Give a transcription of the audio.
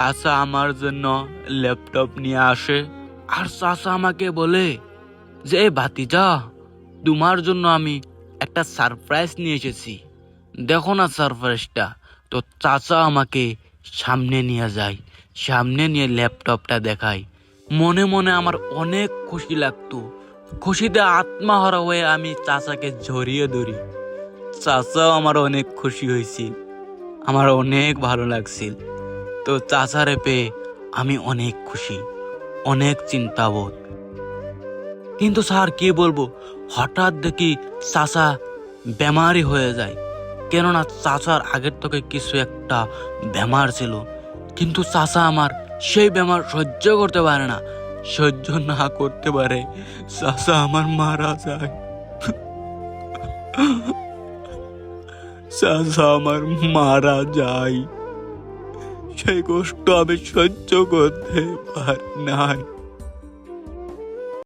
চাচা আমার জন্য ল্যাপটপ নিয়ে আসে। আর চাচা আমাকে বলে যে ভাতিজা, তোমার জন্য আমি একটা সারপ্রাইজ নিয়ে এসেছি। দেখো না সারপ্রাইজটা তো চাচা আমাকে সামনে নিয়ে যায়, সামনে নিয়ে ল্যাপটপটা দেখায়। মনে মনে আমার অনেক খুশি লাগতো। খুশিতে আত্মাহারা হয়ে আমি চাচাকে জড়িয়ে ধরি। চাচাও আমার অনেক খুশি হয়েছিল। আমার অনেক ভালো লাগছিল। তো চাচারে পেয়ে আমি অনেক খুশি, অনেক চিন্তাবোধ। কিন্তু স্যার, কি বলব? হঠাৎ দেখি চাচা বেমারি হয়ে যায়। কেননা চাচার আগের থেকে কিছু একটা বেমার ছিল। কিন্তু চাচা আমার সেই বেমার সহ্য করতে পারে না। সহ্য না করতে পারে, চাচা আমার মারা যায়। চাচা আমার মারা যায়। সেই কষ্ট আমি সহ্য করতে পার নাই।